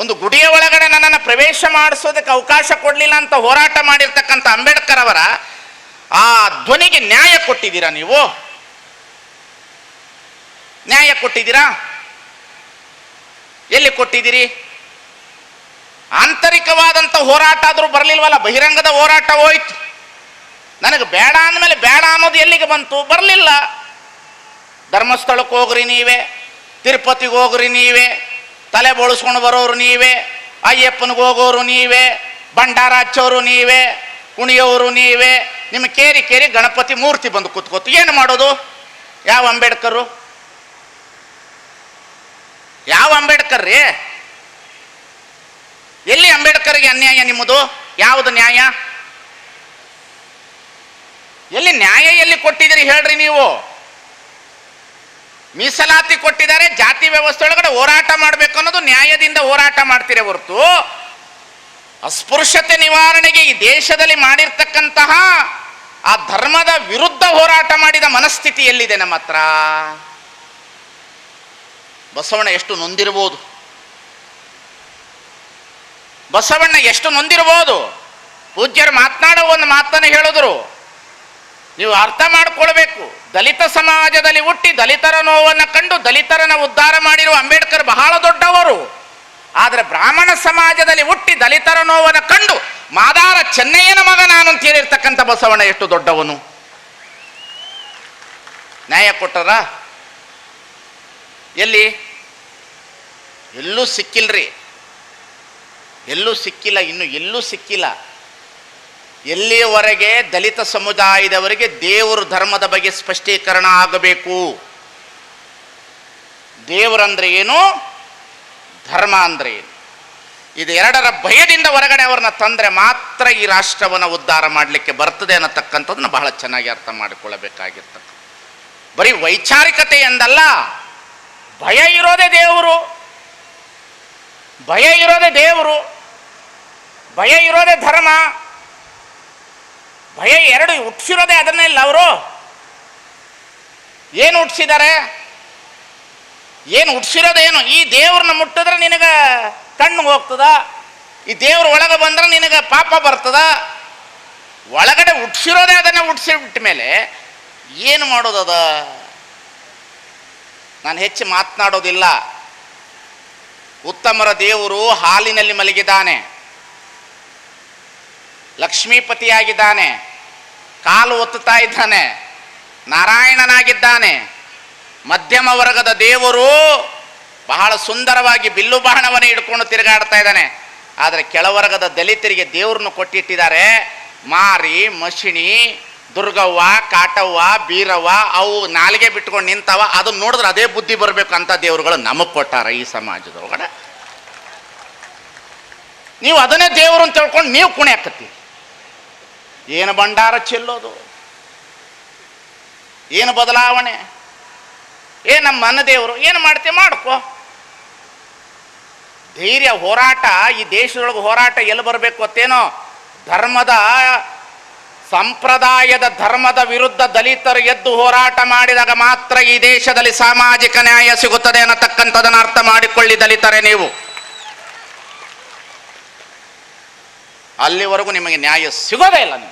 ಒಂದು ಗುಡಿಯ ಒಳಗಡೆ ನನ್ನನ್ನು ಪ್ರವೇಶ ಮಾಡಿಸೋದಕ್ಕೆ ಅವಕಾಶ ಕೊಡಲಿಲ್ಲ ಅಂತ ಹೋರಾಟ ಮಾಡಿರ್ತಕ್ಕಂಥ ಅಂಬೇಡ್ಕರ್ ಅವರ ಆ ಧ್ವನಿಗೆ ನ್ಯಾಯ ಕೊಟ್ಟಿದ್ದೀರಾ ನೀವು? ನ್ಯಾಯ ಕೊಟ್ಟಿದ್ದೀರಾ? ಎಲ್ಲಿ ಕೊಟ್ಟಿದ್ದೀರಿ? ಆಂತರಿಕವಾದಂಥ ಹೋರಾಟ ಆದರೂ ಬರಲಿಲ್ವಲ್ಲ? ಬಹಿರಂಗದ ಹೋರಾಟ ಹೋಯ್ತು. ನನಗೆ ಬೇಡ ಅಂದಮೇಲೆ ಬೇಡ ಅನ್ನೋದು ಎಲ್ಲಿಗೆ ಬಂತು? ಬರಲಿಲ್ಲ. ಧರ್ಮಸ್ಥಳಕ್ಕೆ ಹೋಗ್ರಿ ನೀವೇ. ತಿರುಪತಿಗೆ ಹೋಗ್ರಿ ನೀವೇ. ತಲೆ ಬೋಳಿಸ್ಕೊಂಡು ಬರೋರು ನೀವೇ, ಅಯ್ಯಪ್ಪನಿಗೆ ಹೋಗೋರು ನೀವೇ, ಭಂಡಾರ ಹಚ್ಚೋರು ನೀವೇ, ಕುಣಿಯೋರು ನೀವೇ ನಿಮ್ಮ ಕೇರಿ ಕೇರಿ ಗಣಪತಿ ಮೂರ್ತಿ ಬಂದು ಕೂತ್ಕೋತು. ಏನು ಮಾಡೋದು? ಯಾವ ಅಂಬೇಡ್ಕರು? ಯಾವ ಅಂಬೇಡ್ಕರ್ ರೀ ಎಲ್ಲಿ ಅಂಬೇಡ್ಕರ್ಗೆ ಅನ್ಯಾಯ ನಿಮ್ಮದು? ಯಾವುದು ನ್ಯಾಯ? ಎಲ್ಲಿ ನ್ಯಾಯ ಎಲ್ಲಿ ಕೊಟ್ಟಿದ್ದೀರಿ ಹೇಳ್ರಿ ನೀವು? ಮೀಸಲಾತಿ ಕೊಟ್ಟಿದ್ದಾರೆ, ಜಾತಿ ವ್ಯವಸ್ಥೆ ಒಳಗಡೆ ಹೋರಾಟ ಮಾಡಬೇಕು ಅನ್ನೋದು ನ್ಯಾಯದಿಂದ ಹೋರಾಟ ಮಾಡ್ತೀರಿ ಹೊರತು. ಅಸ್ಪೃಶ್ಯತೆ ನಿವಾರಣೆಗೆ ಈ ದೇಶದಲ್ಲಿ ಮಾಡಿರ್ತಕ್ಕಂತಹ ಆ ಧರ್ಮದ ವಿರುದ್ಧ ಹೋರಾಟ ಮಾಡಿದ ಮನಸ್ಥಿತಿ ಎಲ್ಲಿದೆ ನಮ್ಮ ಹತ್ರ? ಬಸವಣ್ಣ ಎಷ್ಟು ನೊಂದಿರ್ಬೋದು? ಬಸವಣ್ಣ ಎಷ್ಟು ನೊಂದಿರ್ಬೋದು? ಪೂಜ್ಯರು ಮಾತನಾಡೋ ಒಂದು ಮಾತನ್ನು ಹೇಳಿದ್ರು. ನೀವು ಅರ್ಥ ಮಾಡಿಕೊಳ್ಬೇಕು. ದಲಿತ ಸಮಾಜದಲ್ಲಿ ಹುಟ್ಟಿ ದಲಿತರ ನೋವನ್ನು ಕಂಡು ದಲಿತರನ್ನು ಉದ್ಧಾರ ಮಾಡಿರುವ ಅಂಬೇಡ್ಕರ್ ಬಹಳ ದೊಡ್ಡವರು. ಆದರೆ ಬ್ರಾಹ್ಮಣ ಸಮಾಜದಲ್ಲಿ ಹುಟ್ಟಿ ದಲಿತರ ನೋವನ್ನು ಕಂಡು ಮಾದಾರ ಚೆನ್ನಯ್ಯನ ಮಗ ನಾನು ಅಂತ ಹೇಳಿರ್ತಕ್ಕಂಥ ಬಸವಣ್ಣ ಎಷ್ಟು ದೊಡ್ಡವನು. ನ್ಯಾಯ ಕೊಟ್ಟರ ಎಲ್ಲಿ? ಎಲ್ಲೂ ಸಿಕ್ಕಿಲ್ರಿ. ಎಲ್ಲೂ ಸಿಕ್ಕಿಲ್ಲ, ಇನ್ನು ಎಲ್ಲೂ ಸಿಕ್ಕಿಲ್ಲ. ಎಲ್ಲಿಯವರೆಗೆ ದಲಿತ ಸಮುದಾಯದವರಿಗೆ ದೇವರು ಧರ್ಮದ ಬಗ್ಗೆ ಸ್ಪಷ್ಟೀಕರಣ ಆಗಬೇಕು? ದೇವರಂದ್ರೆ ಏನು? ಧರ್ಮ ಅಂದ್ರೆ ಏನು? ಇದೆರಡರ ಭಯದಿಂದ ಹೊರಗಡೆ ಅವ್ರನ್ನ ತಂದರೆ ಮಾತ್ರ ಈ ರಾಷ್ಟ್ರವನ್ನು ಉದ್ಧಾರ ಮಾಡಲಿಕ್ಕೆ ಬರ್ತದೆ ಅನ್ನತಕ್ಕಂಥದ್ದನ್ನ ಬಹಳ ಚೆನ್ನಾಗಿ ಅರ್ಥ ಮಾಡಿಕೊಳ್ಳಬೇಕಾಗಿರ್ತಕ್ಕ ಬರೀ ವೈಚಾರಿಕತೆ ಎಂದಲ್ಲ, ಭಯ ಇರೋದೇ ದೇವರು. ಭಯ ಇರೋದೇ ದೇವರು. ಭಯ ಇರೋದೇ ಧರ್ಮ. ಭಯ ಎರಡು ಹುಟ್ಟಿಸಿರೋದೇ ಅದನ್ನೆಲ್ಲ ಅವರು. ಏನು ಹುಟ್ಟಿಸಿದ್ದಾರೆ ಏನು ಹುಟ್ಟಿಸಿರೋದೇನು ಈ ದೇವ್ರನ್ನ ಮುಟ್ಟಿದ್ರೆ ನಿನಗೆ ಕಣ್ಣು ಹೋಗ್ತದ? ಈ ದೇವ್ರ ಒಳಗೆ ಬಂದ್ರೆ ನಿನಗೆ ಪಾಪ ಬರ್ತದ? ಒಳಗಡೆ ಹುಟ್ಟಿಸಿರೋದೇ ಅದನ್ನು ಹುಟ್ಟಿಸಿಬಿಟ್ಟ ಮೇಲೆ ಏನು ಮಾಡೋದದ? ನಾನು ಹೆಚ್ಚು ಮಾತನಾಡೋದಿಲ್ಲ. ಉತ್ತಮರ ದೇವರು ಹಾಲಿನಲ್ಲಿ ಮಲಗಿದ್ದಾನೆ. ಲಕ್ಷ್ಮೀಪತಿಯಾಗಿದ್ದಾನೆ. ಕಾಲು ಒತ್ತುತ್ತಾ ಇದ್ದಾನೆ. ನಾರಾಯಣನಾಗಿದ್ದಾನೆ. ಮಧ್ಯಮ ವರ್ಗದ ದೇವರು ಬಹಳ ಸುಂದರವಾಗಿ ಬಿಲ್ಲು ಬಾಣವನ್ನು ಹಿಡ್ಕೊಂಡು ತಿರುಗಾಡ್ತಾ ಇದ್ದಾನೆ. ಆದರೆ ಕೆಳವರ್ಗದ ದಲಿತರಿಗೆ ದೇವ್ರನ್ನು ಕೊಟ್ಟಿಟ್ಟಿದ್ದಾರೆ. ಮಾರಿ, ಮಶಿಣಿ, ದುರ್ಗವ್ವ, ಕಾಟವ್ವ, ಬೀರವ್ವ, ಅವು ನಾಲಿಗೆ ಬಿಟ್ಕೊಂಡು ನಿಂತವ, ಅದನ್ನ ನೋಡಿದ್ರೆ ಅದೇ ಬುದ್ಧಿ ಬರಬೇಕು ಅಂತ ದೇವರುಗಳು ನಮಗೆ ಕೊಟ್ಟಾರೆ ಈ ಸಮಾಜದೊಳಗಡೆ. ನೀವು ಅದನ್ನೇ ದೇವರು ಅಂತ ತಿಳ್ಕೊಂಡು ನೀವು ಕುಣೆ ಹಾಕತ್ತಿ ಏನು ಭಂಡಾರ ಚೆಲ್ಲೋದು? ಏನು ಬದಲಾವಣೆ? ಏ ನಮ್ಮ ಅನ್ನದೇವರು ದೇವರು? ಏನು ಮಾಡ್ತೀವಿ ಮಾಡ್ಕೋ. ಧೈರ್ಯ, ಹೋರಾಟ, ಈ ದೇಶದೊಳಗೆ ಹೋರಾಟ ಎಲ್ಲಿ ಬರಬೇಕು ಗೊತ್ತೇನೋ? ಧರ್ಮದ, ಸಂಪ್ರದಾಯದ ಧರ್ಮದ ವಿರುದ್ಧ ದಲಿತರು ಎದ್ದು ಹೋರಾಟ ಮಾಡಿದಾಗ ಮಾತ್ರ ಈ ದೇಶದಲ್ಲಿ ಸಾಮಾಜಿಕ ನ್ಯಾಯ ಸಿಗುತ್ತದೆ ಅನ್ನತಕ್ಕಂಥದನ್ನು ಅರ್ಥ ಮಾಡಿಕೊಳ್ಳಿ ದಲಿತರೇ ನೀವು. ಅಲ್ಲಿವರೆಗೂ ನಿಮಗೆ ನ್ಯಾಯ ಸಿಗೋದೇ ಇಲ್ಲ